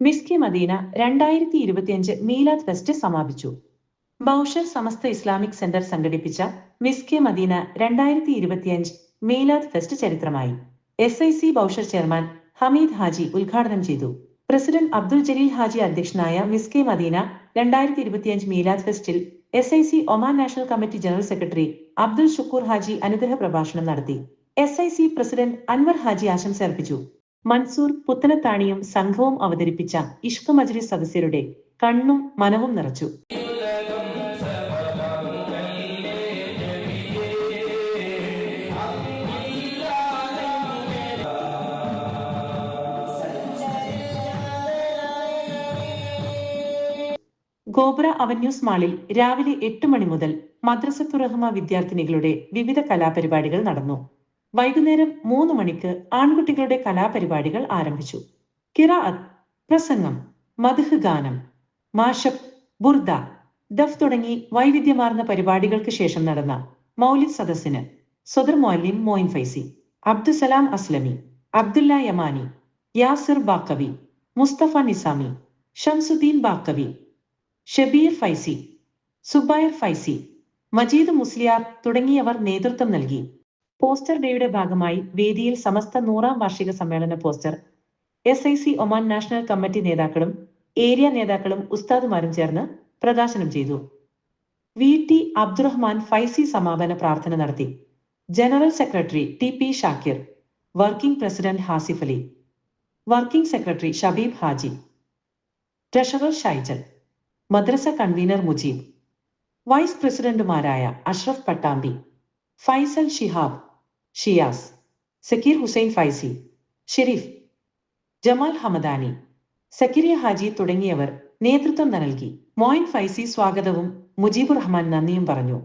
മിസ്കി മദീന രണ്ടായിരത്തി ഇരുപത്തിയഞ്ച് മീലാദ് ഫെസ്റ്റ് സമാപിച്ചു. ബൗഷർ സമസ്ത ഇസ്ലാമിക് സെന്റർ സംഘടിപ്പിച്ച മിസ്കി മദീന രണ്ടായിരത്തി ഇരുപത്തിയഞ്ച് Milad fest ചരിത്രമായി. S I C Bawshar chairman Hameed Haji ഉദ്ഘാടനം ചെയ്തു. പ്രസിഡന്റ് അബ്ദുൽ ജലീൽ ഹാജി അധ്യക്ഷനായ മിസ്കെ മദീന രണ്ടായിരത്തി ഇരുപത്തിയഞ്ച് Milad ഫെസ്റ്റിൽ S I C Oman national committee general secretary Abdul Shukoor Haji അനുഗ്രഹ പ്രഭാഷണം നടത്തി. S I C president Anwar Haji ആശംസ അർപ്പിച്ചു മൻസൂർ പുത്തനത്താണിയും സംഘവും അവതരിപ്പിച്ച ഇഷ്ക് മജ്ലിസ് സദസ്യരുടെ കണ്ണും മനവും നിറച്ചു. ഗോബ്ര അവന്യൂസ് മാളിൽ രാവിലെ എട്ട് മണി മുതൽ മദ്രസത്തുറഹ്മ വിദ്യാർത്ഥിനികളുടെ വിവിധ കലാപരിപാടികൾ നടന്നു. വൈകുന്നേരം മൂന്ന് മണിക്ക് ആൺകുട്ടികളുടെ കലാപരിപാടികൾ ആരംഭിച്ചു. കിറാഅത്ത് പ്രസംഗം മധുഹ് ഗാനം മാഷബ് ബുർദ ദഫ് തുടങ്ങി വൈവിധ്യമാർന്ന പരിപാടികൾക്ക് ശേഷം നടന്ന മൗലിദ് സദസ്സിന് സ്വദർ മൊല്ലിം മോയിൻ ഫൈസി അബ്ദുസലാം അസ്ലമി അബ്ദുല്ല യമാനി യാസിർ ബാക്കവി മുസ്തഫ നിസാമി ഷംസുദ്ദീൻ ബാക്കവി ഷബീർ ഫൈസി സുബൈർ ഫൈസി മജീദ് മുസ്ലിയാർ തുടങ്ങിയവർ നേതൃത്വം നൽകി. പോസ്റ്റർ ഡേയുടെ ഭാഗമായി വേദിയിൽ സമസ്ത നൂറാം വാർഷിക സമ്മേളന poster. S I C Oman national committee നേതാക്കളും ഏരിയ നേതാക്കളും ഉസ്താദുമാരും ചേർന്ന് പ്രകാശനം ചെയ്തു. വി ടി അബ്ദുറഹ്മാൻ ഫൈസി സമാപന പ്രാർത്ഥന നടത്തി. General secretary T P Shakir working president Hasif Ali working secretary Shabeeb Haji treasurer Shaijal മദ്രസ കൺവീനർ മുജീബ് വൈസ് പ്രസിഡന്റുമാരായ അഷ്റഫ് പട്ടാമ്പി ഫൈസൽ ഷിഹാബ് ഷിയാസ് സക്കീർ ഹുസൈൻ ഫൈസി ഷെരീഫ് ജമാൽ ഹമദാനി സക്കിരിയ ഹാജി തുടങ്ങിയവർ നേതൃത്വം നൽകി. മോയിൻ ഫൈസി സ്വാഗതവും മുജീബ് റഹ്മാൻ നന്ദിയും പറഞ്ഞു.